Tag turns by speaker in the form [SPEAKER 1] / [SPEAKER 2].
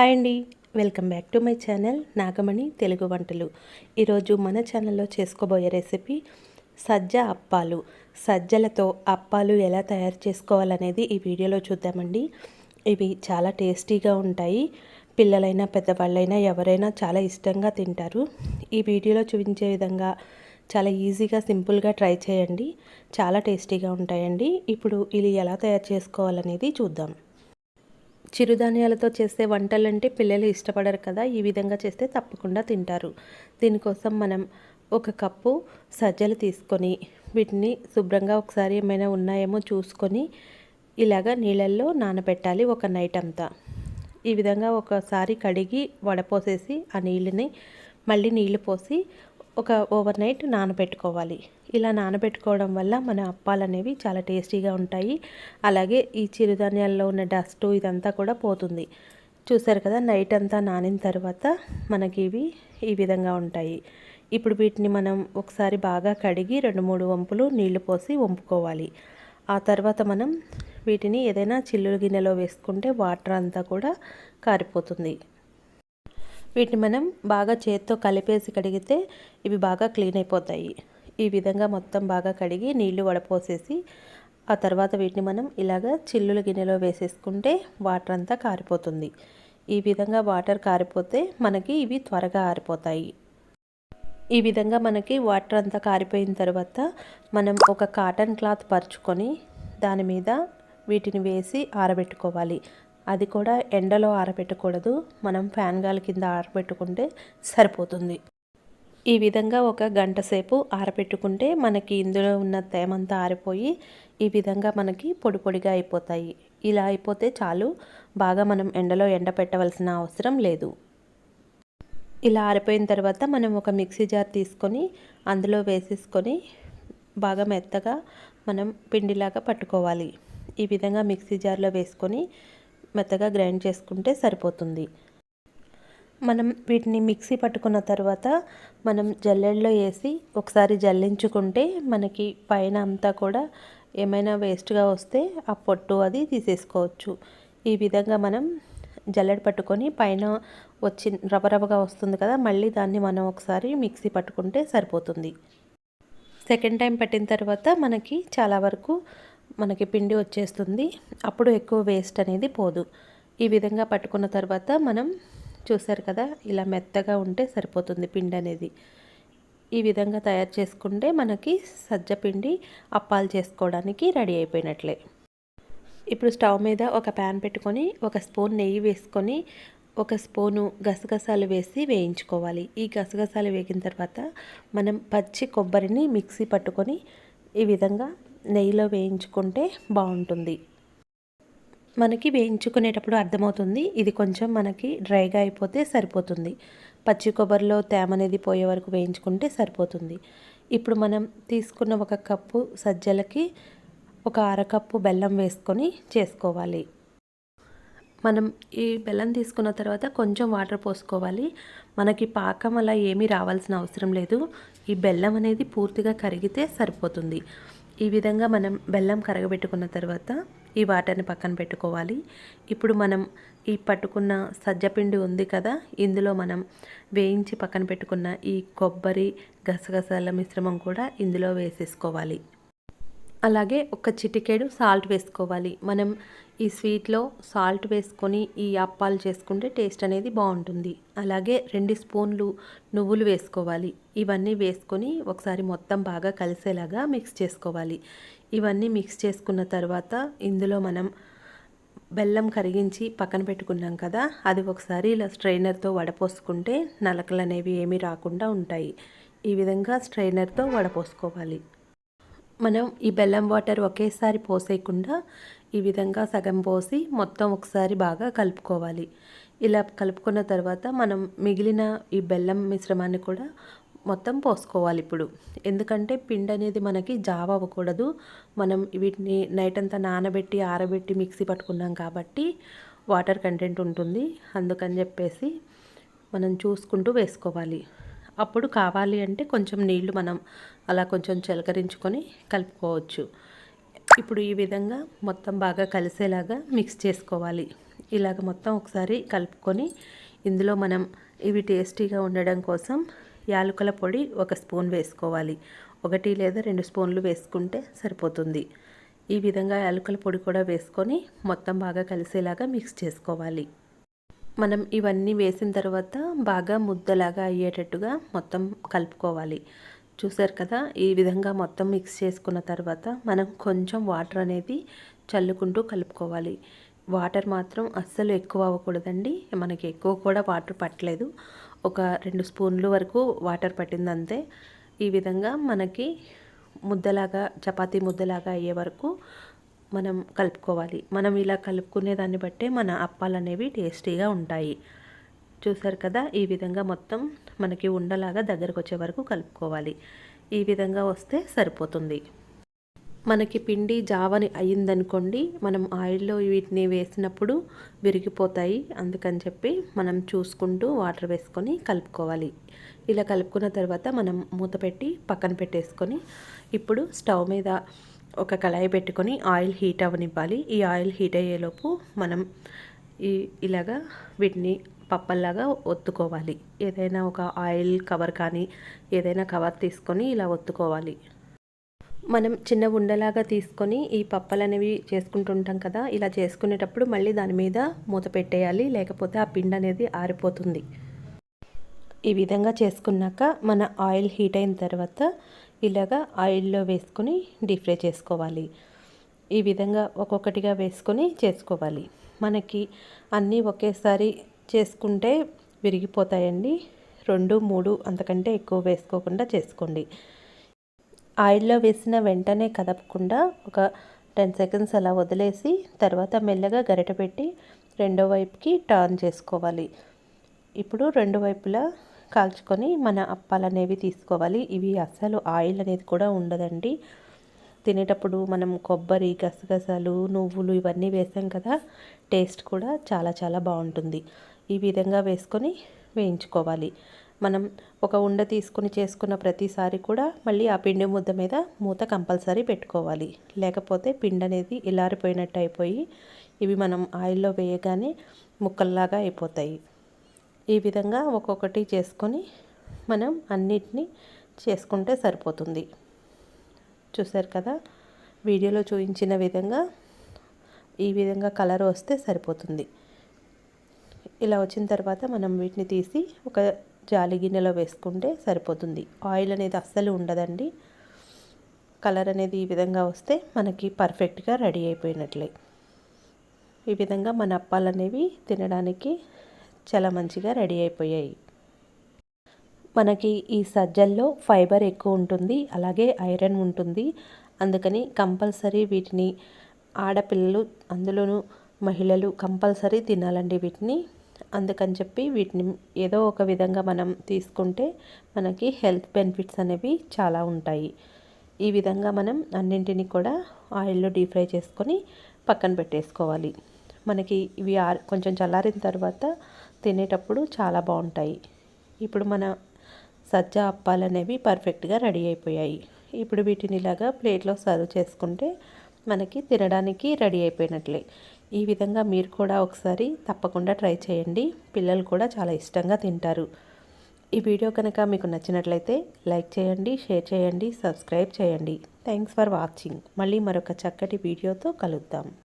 [SPEAKER 1] Hi అండి. Welcome back to my channel Nagamani Telugu వంటలు. ఈరోజు మన ఛానల్లో చేసుకోబోయే రెసిపీ సజ్జ అప్పాలు. సజ్జలతో అప్పాలు ఎలా తయారు చేసుకోవాలనేది ఈ వీడియోలో చూద్దామండి. ఇవి చాలా టేస్టీగా ఉంటాయి. పిల్లలైనా పెద్దవాళ్ళైనా ఎవరైనా చాలా ఇష్టంగా తింటారు. ఈ వీడియోలో చూపించే విధంగా చాలా ఈజీగా సింపుల్గా ట్రై చేయండి. చాలా టేస్టీగా ఉంటాయండి. ఇప్పుడు ఇది ఎలా తయారు చేసుకోవాలనేది చూద్దాం. చిరుధాన్యాలతో చేసే వంటలంటే పిల్లలు ఇష్టపడరు కదా ఈ విధంగా చేస్తే తప్పకుండా తింటారు. దీనికోసం మనం ఒక కప్పు సజ్జలు తీసుకొని వీటిని శుభ్రంగా ఒకసారి ఏమైనా ఉన్నాయేమో చూసుకొని ఇలాగ నీళ్ళల్లో నానబెట్టాలి ఒక నైట్ అంతా. ఈ విధంగా ఒకసారి కడిగి వడపోసేసి ఆ నీళ్ళని మళ్ళీ నీళ్ళు పోసి ఒక ఓవర్ నైట్ నానబెట్టుకోవాలి. ఇలా నానబెట్టుకోవడం వల్ల మన అప్పాలు అనేవి చాలా టేస్టీగా ఉంటాయి. అలాగే ఈ చిరుధాన్యాల్లో ఉన్న డస్ట్ ఇదంతా కూడా పోతుంది. చూసారు కదా నైట్ అంతా నానిన తర్వాత మనకి ఇవి ఈ విధంగా ఉంటాయి. ఇప్పుడు వీటిని మనం ఒకసారి బాగా కడిగి రెండు మూడు వంపులు నీళ్ళు పోసి వంపుకోవాలి. ఆ తర్వాత మనం వీటిని ఏదైనా చిల్లుల గిన్నెలో వేసుకుంటే వాటర్ అంతా కూడా కారిపోతుంది. వీటిని మనం బాగా చేత్తో కలిపేసి కడిగితే ఇవి బాగా క్లీన్ అయిపోతాయి. ఈ విధంగా మొత్తం బాగా కడిగి నీళ్ళు వడపోసేసి ఆ తర్వాత వీటిని మనం ఇలాగ చిల్లుల గిన్నెలో వేసేసుకుంటే వాటర్ అంతా కారిపోతుంది. ఈ విధంగా వాటర్ కారిపోతే మనకి ఇవి త్వరగా ఆరిపోతాయి. ఈ విధంగా మనకి వాటర్ అంతా కారిపోయిన తర్వాత మనం ఒక కాటన్ క్లాత్ పరుచుకొని దాని మీద వీటిని వేసి ఆరబెట్టుకోవాలి. అది కూడా ఎండలో ఆరబెట్టకూడదు. మనం ఫ్యాన్ గాలి కింద ఆరబెట్టుకుంటే సరిపోతుంది. ఈ విధంగా ఒక గంట సేపు ఆరబెట్టుకుంటే మనకి ఇందులో ఉన్న తేమంతా ఆరిపోయి ఈ విధంగా మనకి పొడి పొడిగా అయిపోతాయి. ఇలా అయిపోతే చాలు. బాగా మనం ఎండలో ఎండ పెట్టవలసిన అవసరం లేదు. ఇలా ఆరిపోయిన తర్వాత మనం ఒక మిక్సీ జార్ తీసుకొని అందులో వేసేసుకొని బాగా మెత్తగా మనం పిండిలాగా పట్టుకోవాలి. ఈ విధంగా మిక్సీ జార్లో వేసుకొని మెత్తగా గ్రైండ్ చేసుకుంటే సరిపోతుంది. మనం వీటిని మిక్సీ పట్టుకున్న తర్వాత మనం జల్లెడలో వేసి ఒకసారి జల్లించుకుంటే మనకి పైన అంతా కూడా ఏమైనా వేస్ట్గా వస్తే ఆ పొట్టు అది తీసేసుకోవచ్చు. ఈ విధంగా మనం జల్లెడ పట్టుకొని పైన వచ్చి రబరబగా వస్తుంది కదా మళ్ళీ దాన్ని మనం ఒకసారి మిక్సీ పట్టుకుంటే సరిపోతుంది. సెకండ్ టైం పట్టిన తర్వాత మనకి చాలా వరకు మనకి పిండి వచ్చేస్తుంది. అప్పుడు ఎక్కువ వేస్ట్ అనేది పోదు. ఈ విధంగా పట్టుకున్న తర్వాత మనం చూసారు కదా ఇలా మెత్తగా ఉంటే సరిపోతుంది పిండి అనేది. ఈ విధంగా తయారు చేసుకుంటే మనకి సజ్జ పిండి అప్పాలు చేసుకోవడానికి రెడీ అయిపోయినట్లే. ఇప్పుడు స్టవ్ మీద ఒక ప్యాన్ పెట్టుకొని ఒక స్పూన్ నెయ్యి వేసుకొని ఒక స్పూను గసగసాలు వేసి వేయించుకోవాలి. ఈ గసగసాలు వేగిన తర్వాత మనం పచ్చి కొబ్బరిని మిక్సీ పట్టుకొని ఈ విధంగా నెయ్యిలో వేయించుకుంటే బాగుంటుంది. మనకి వేయించుకునేటప్పుడు అర్థమవుతుంది. ఇది కొంచెం మనకి డ్రైగా అయిపోతే సరిపోతుంది. పచ్చి కొబ్బరిలో తేమ అనేది పోయే వరకు వేయించుకుంటే సరిపోతుంది. ఇప్పుడు మనం తీసుకున్న ఒక కప్పు సజ్జలకి ఒక అరకప్పు బెల్లం వేసుకొని చేసుకోవాలి. మనం ఈ బెల్లం తీసుకున్న తర్వాత కొంచెం వాటర్ పోసుకోవాలి. మనకి పాకం అలా ఏమీ రావాల్సిన అవసరం లేదు. ఈ బెల్లం అనేది పూర్తిగా కరిగితే సరిపోతుంది. ఈ విధంగా మనం బెల్లం కరగబెట్టుకున్న తర్వాత ఈ వాటర్ని పక్కన పెట్టుకోవాలి. ఇప్పుడు మనం ఈ పట్టుకున్న సజ్జపిండి ఉంది కదా ఇందులో మనం వేయించి పక్కన పెట్టుకున్న ఈ కొబ్బరి గసగసాల మిశ్రమం కూడా ఇందులో వేసేసుకోవాలి. అలాగే ఒక చిటికేడు సాల్ట్ వేసుకోవాలి. మనం ఈ స్వీట్లో సాల్ట్ వేసుకొని ఈ అప్పాలు చేసుకుంటే టేస్ట్ అనేది బాగుంటుంది. అలాగే రెండు స్పూన్లు నువ్వులు వేసుకోవాలి. ఇవన్నీ వేసుకొని ఒకసారి మొత్తం బాగా కలిసేలాగా మిక్స్ చేసుకోవాలి. ఇవన్నీ మిక్స్ చేసుకున్న తర్వాత ఇందులో మనం బెల్లం కరిగించి పక్కన పెట్టుకున్నాం కదా అది ఒకసారి ఇలా స్ట్రైనర్తో వడపోసుకుంటే నలకలు అనేవి ఏమీ రాకుండా ఉంటాయి. ఈ విధంగా స్ట్రైనర్తో వడపోసుకోవాలి. మనం ఈ బెల్లం వాటర్ ఒకేసారి పోసేయకుండా ఈ విధంగా సగం పోసి మొత్తం ఒకసారి బాగా కలుపుకోవాలి. ఇలా కలుపుకున్న తర్వాత మనం మిగిలిన ఈ బెల్లం మిశ్రమాన్ని కూడా మొత్తం పోసుకోవాలి ఇప్పుడు. ఎందుకంటే పిండి అనేది మనకి జావ అవ్వకూడదు. మనం వీటిని నైట్ అంతా నానబెట్టి ఆరబెట్టి మిక్సీ పట్టుకున్నాం కాబట్టి వాటర్ కంటెంట్ ఉంటుంది. అందుకని చెప్పేసి మనం చూసుకుంటూ వేసుకోవాలి. అప్పుడు కావాలి అంటే కొంచెం నీళ్ళు మనం అలా కొంచెం చిలకరించుకొని కలుపుకోవచ్చు. ఇప్పుడు ఈ విధంగా మొత్తం బాగా కలిసేలాగా మిక్స్ చేసుకోవాలి. ఇలాగ మొత్తం ఒకసారి కలుపుకొని ఇందులో మనం ఇవి టేస్టీగా ఉండడం కోసం యాలకుల పొడి ఒక స్పూన్ వేసుకోవాలి. ఒకటి లేదా రెండు స్పూన్లు వేసుకుంటే సరిపోతుంది. ఈ విధంగా యాలకుల పొడి కూడా వేసుకొని మొత్తం బాగా కలిసేలాగా మిక్స్ చేసుకోవాలి. మనం ఇవన్నీ వేసిన తర్వాత బాగా ముద్దలాగా అయ్యేటట్టుగా మొత్తం కలుపుకోవాలి. చూసారు కదా? ఈ విధంగా మొత్తం మిక్స్ చేసుకున్న తర్వాత మనం కొంచెం వాటర్ అనేది చల్లుకుంటూ కలుపుకోవాలి. వాటర్ మాత్రం అస్సలు ఎక్కువ అవ్వకూడదండి. మనకి ఎక్కువ కూడా వాటర్ పట్టలేదు. ఒక రెండు స్పూన్లు వరకు వాటర్ పట్టిందంతే ఈ విధంగా మనకి ముద్దలాగా చపాతీ ముద్దలాగా అయ్యే వరకు మనం కలుపుకోవాలి. మనం ఇలా కలుపుకునే దాన్ని బట్టే మన అప్పాలు అనేవి టేస్టీగా ఉంటాయి. చూసారు కదా ఈ విధంగా మొత్తం మనకి ఉండలాగా దగ్గరకు వచ్చే వరకు కలుపుకోవాలి. ఈ విధంగా వస్తే సరిపోతుంది. మనకి పిండి జావని అయ్యిందనుకోండి మనం ఆయిల్లో వీటిని వేసినప్పుడు విరిగిపోతాయి. అందుకని చెప్పి మనం చూసుకుంటూ వాటర్ వేసుకొని కలుపుకోవాలి. ఇలా కలుపుకున్న తర్వాత మనం మూత పెట్టి పక్కన పెట్టేసుకొని ఇప్పుడు స్టవ్ మీద ఒక కళాయి పెట్టుకొని ఆయిల్ హీట్ అవనివ్వాలి ఈ ఆయిల్ హీట్ అయ్యేలోపు మనం ఈ ఇలాగా వీటిని పప్పల్లాగా ఒత్తుకోవాలి. ఏదైనా ఒక ఆయిల్ కవర్ కానీ ఏదైనా కవర్ తీసుకొని ఇలా ఒత్తుకోవాలి. మనం చిన్న ఉండలాగా తీసుకొని ఈ పప్పలు అనేవి చేసుకుంటుంటాం కదా ఇలా చేసుకునేటప్పుడు మళ్ళీ దాని మీద మూత పెట్టేయాలి. లేకపోతే ఆ పిండి అనేది ఆరిపోతుంది. ఈ విధంగా చేసుకున్నాక మన ఆయిల్ హీట్ అయిన తర్వాత ఇలాగా ఆయిల్లో వేసుకొని డీప్ ఫ్రై చేసుకోవాలి. ఈ విధంగా ఒక్కొక్కటిగా వేసుకొని చేసుకోవాలి. మనకి అన్నీ ఒకేసారి చేసుకుంటే విరిగిపోతాయండి. రెండు మూడు అంతకంటే ఎక్కువ వేసుకోకుండా చేసుకోండి. ఆయిల్లో వేసిన వెంటనే కదపకుండా ఒక టెన్ సెకండ్స్ అలా వదిలేసి తర్వాత మెల్లగా గరిట పెట్టి రెండో వైపుకి టర్న్ చేసుకోవాలి. ఇప్పుడు రెండు వైపులా కాల్చుకొని మన అప్పాలు అనేవి తీసుకోవాలి. ఇవి అస్సలు ఆయిల్ అనేది కూడా ఉండదండి. తినేటప్పుడు మనం కొబ్బరి గసగసాలు నువ్వులు ఇవన్నీ వేసాం కదా టేస్ట్ కూడా చాలా చాలా బాగుంటుంది. ఈ విధంగా వేసుకొని వేయించుకోవాలి. మనం ఒక ఉండ తీసుకుని చేసుకున్న ప్రతిసారి కూడా మళ్ళీ ఆ పిండి ముద్ద మీద మూత కంపల్సరీ పెట్టుకోవాలి. లేకపోతే పిండి అనేది ఇలారిపోయినట్టు అయిపోయి ఇవి మనం ఆయిల్లో వేయగానే ముక్కల్లాగా అయిపోతాయి. ఈ విధంగా ఒక్కొక్కటి చేసుకొని మనం అన్నిటినీ చేసుకుంటే సరిపోతుంది. చూసారు కదా? వీడియోలో చూపించిన విధంగా ఈ విధంగా కలర్ వస్తే సరిపోతుంది. ఇలా వచ్చిన తర్వాత మనం వీటిని తీసి ఒక జాలి గిన్నెలో వేసుకుంటే సరిపోతుంది. ఆయిల్ అనేది అస్సలు ఉండదండి. కలర్ అనేది ఈ విధంగా వస్తే మనకి పర్ఫెక్ట్గా రెడీ అయిపోయినట్లే. ఈ విధంగా మన అప్పాలు అనేవి తినడానికి చాలా మంచిగా రెడీ అయిపోయాయి. మనకి ఈ సజ్జల్లో ఫైబర్ ఎక్కువ ఉంటుంది అలాగే ఐరన్ ఉంటుంది. అందుకని కంపల్సరీ వీటిని ఆడపిల్లలు అందులోనూ మహిళలు కంపల్సరీ తినాలండి వీటిని. అందుకని చెప్పి వీటిని ఏదో ఒక విధంగా మనం తీసుకుంటే మనకి హెల్త్ బెనిఫిట్స్ అనేవి చాలా ఉంటాయి. ఈ విధంగా మనం అన్నింటినీ కూడా ఆయిల్లో డీప్ ఫ్రై చేసుకొని పక్కన పెట్టేసుకోవాలి. మనకి ఇవి కొంచెం చల్లారిన తర్వాత తినేటప్పుడు చాలా బాగుంటాయి. ఇప్పుడు మన సజ్జ అప్పాలు అనేవి పర్ఫెక్ట్గా రెడీ అయిపోయాయి. ఇప్పుడు వీటిని ఇలాగా ప్లేట్లో సర్వ్ చేసుకుంటే మనకి తినడానికి రెడీ అయిపోయినట్లే. ఈ విధంగా మీరు కూడా ఒకసారి తప్పకుండా ట్రై చేయండి. పిల్లలు కూడా చాలా ఇష్టంగా తింటారు. ఈ వీడియో కనుక మీకు నచ్చినట్లయితే లైక్ చేయండి షేర్ చేయండి సబ్స్క్రైబ్ చేయండి. Thanks for watching. మళ్ళీ మరొక చక్కటి వీడియోతో కలుద్దాం.